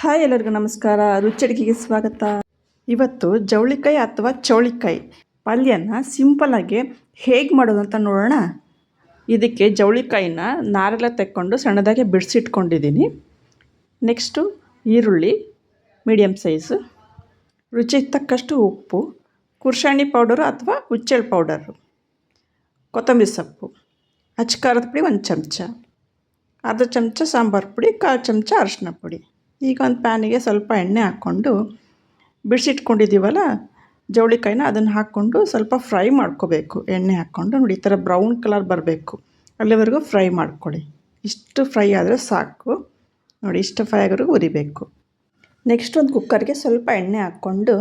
Hi ಎಲ್ಲರಿಗೂ ನಮಸ್ಕಾರ. ರುಚಡಿಗೆಗೆ ಸ್ವಾಗತ. ಇವತ್ತು ಜವಳಿಕಾಯಿ ಅಥವಾ ಚೌಳಿಕಾಯಿ ಪಲ್ಯನ ಸಿಂಪಲ್ಲಾಗಿ ಹೇಗೆ ಮಾಡೋದು ಅಂತ ನೋಡೋಣ. ಇದಕ್ಕೆ ಜವಳಿಕಾಯಿನ ನಾರೆಲ್ಲ ತೆಕ್ಕೊಂಡು ಸಣ್ಣದಾಗಿ ಬಿಡಿಸಿಟ್ಕೊಂಡಿದ್ದೀನಿ. ನೆಕ್ಸ್ಟು ಈರುಳ್ಳಿ ಮೀಡಿಯಮ್ ಸೈಜು ರುಚಿಗೆ ತಕ್ಕಷ್ಟು ಉಪ್ಪು ಕುರ್ಷಾಣಿ ಪೌಡರು ಅಥವಾ ಹುಚ್ಚೆಳ್ ಪೌಡರು ಕೊತ್ತಂಬರಿ ಸೊಪ್ಪು ಅಚ್ಕಾರದ ಪುಡಿ ಒಂದು ಚಮಚ, ಅರ್ಧ ಚಮಚ ಸಾಂಬಾರು ಪುಡಿ, ಕಾಲು ಚಮಚ ಅರಶಿನ ಪುಡಿ. ಈಗ ಒಂದು ಪ್ಯಾನಿಗೆ ಸ್ವಲ್ಪ ಎಣ್ಣೆ ಹಾಕ್ಕೊಂಡು ಬಿಡಿಸಿಟ್ಕೊಂಡಿದ್ದೀವಲ್ಲ ಜವಳಿಕಾಯಿನ ಅದನ್ನು ಹಾಕ್ಕೊಂಡು ಸ್ವಲ್ಪ ಫ್ರೈ ಮಾಡ್ಕೋಬೇಕು. ಎಣ್ಣೆ ಹಾಕ್ಕೊಂಡು ನೋಡಿ, ಈ ಥರ ಬ್ರೌನ್ ಕಲರ್ ಬರಬೇಕು. ಅಲ್ಲಿವರೆಗೂ ಫ್ರೈ ಮಾಡ್ಕೊಳ್ಳಿ. ಇಷ್ಟು ಫ್ರೈ ಆದರೆ ಸಾಕು. ನೋಡಿ, ಇಷ್ಟು ಫ್ರೈ ಆಗೋವರೆಗೂ ಉರಿಬೇಕು ನೆಕ್ಸ್ಟ್ ಒಂದು ಕುಕ್ಕರ್ಗೆ ಸ್ವಲ್ಪ ಎಣ್ಣೆ ಹಾಕ್ಕೊಂಡು,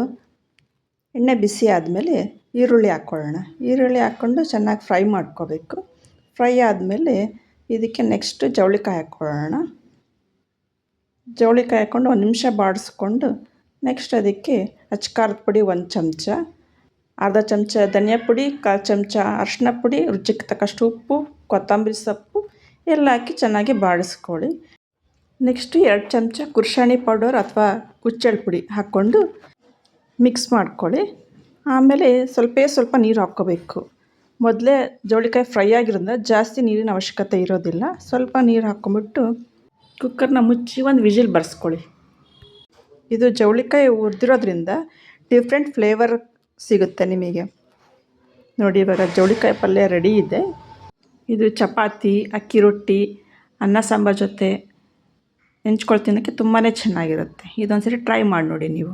ಎಣ್ಣೆ ಬಿಸಿ ಆದಮೇಲೆ ಈರುಳ್ಳಿ ಹಾಕ್ಕೊಳ್ಳೋಣ. ಈರುಳ್ಳಿ ಹಾಕ್ಕೊಂಡು ಚೆನ್ನಾಗಿ ಫ್ರೈ ಮಾಡ್ಕೋಬೇಕು. ಫ್ರೈ ಆದಮೇಲೆ ಇದಕ್ಕೆ ನೆಕ್ಸ್ಟ್ ಜವಳಿಕಾಯಿ ಹಾಕ್ಕೊಳ್ಳೋಣ. ಜವಳಿಕಾಯಿ ಹಾಕ್ಕೊಂಡು ಒಂದು ನಿಮಿಷ ಬಾಡಿಸ್ಕೊಂಡು ನೆಕ್ಸ್ಟ್ ಅದಕ್ಕೆ ಅಚ್ಕಾರದ ಪುಡಿ ಒಂದು ಚಮಚ, ಅರ್ಧ ಚಮಚ ಧನಿಯಾ ಪುಡಿ ಕಾಲು ಚಮಚ ಅರಿಶಿನ ಪುಡಿ, ರುಚಿಗೆ ತಕ್ಕಷ್ಟು ಉಪ್ಪು, ಕೊತ್ತಂಬರಿ ಸೊಪ್ಪು ಎಲ್ಲ ಹಾಕಿ ಚೆನ್ನಾಗಿ ಬಾಡಿಸ್ಕೊಳ್ಳಿ. ನೆಕ್ಸ್ಟು ಎರಡು ಚಮಚ ಕುರ್ಷಾಣಿ ಪೌಡರ್ ಅಥವಾ ಹುಚ್ಚೆಳ್ಳು ಪುಡಿ ಹಾಕ್ಕೊಂಡು ಮಿಕ್ಸ್ ಮಾಡ್ಕೊಳ್ಳಿ. ಆಮೇಲೆ ಸ್ವಲ್ಪೇ ಸ್ವಲ್ಪ ನೀರು ಹಾಕ್ಕೋಬೇಕು. ಮೊದಲೇ ಜವಳಿಕಾಯಿ ಫ್ರೈ ಆಗಿರೋದ್ರಿಂದ ಜಾಸ್ತಿ ನೀರಿನ ಅವಶ್ಯಕತೆ ಇರೋದಿಲ್ಲ. ಸ್ವಲ್ಪ ನೀರು ಹಾಕ್ಕೊಂಬಿಟ್ಟು ಕುಕ್ಕರ್ನ ಮುಚ್ಚಿ ಒಂದು ವಿಜಿಲ್ ಬರ್ಸ್ಕೊಳ್ಳಿ. ಇದು ಜವಳಿಕಾಯಿ ಹುರಿದಿರೋದ್ರಿಂದ ಡಿಫ್ರೆಂಟ್ ಫ್ಲೇವರ್ ಸಿಗುತ್ತೆ ನಿಮಗೆ. ನೋಡಿ ಇವಾಗ ಜವಳಿಕಾಯಿ ಪಲ್ಯ ರೆಡಿ ಇದೆ. ಇದು ಚಪಾತಿ ಅಕ್ಕಿ ರೊಟ್ಟಿ ಅನ್ನ ಸಾಂಬಾರು ಜೊತೆ ನೆಂಚ್ಕೊಳ್ತಿನ್ನೋಕ್ಕೆ ತುಂಬಾ ಚೆನ್ನಾಗಿರುತ್ತೆ. ಇದೊಂದು ಸರಿ ಟ್ರೈ ಮಾಡಿ ನೋಡಿ ನೀವು.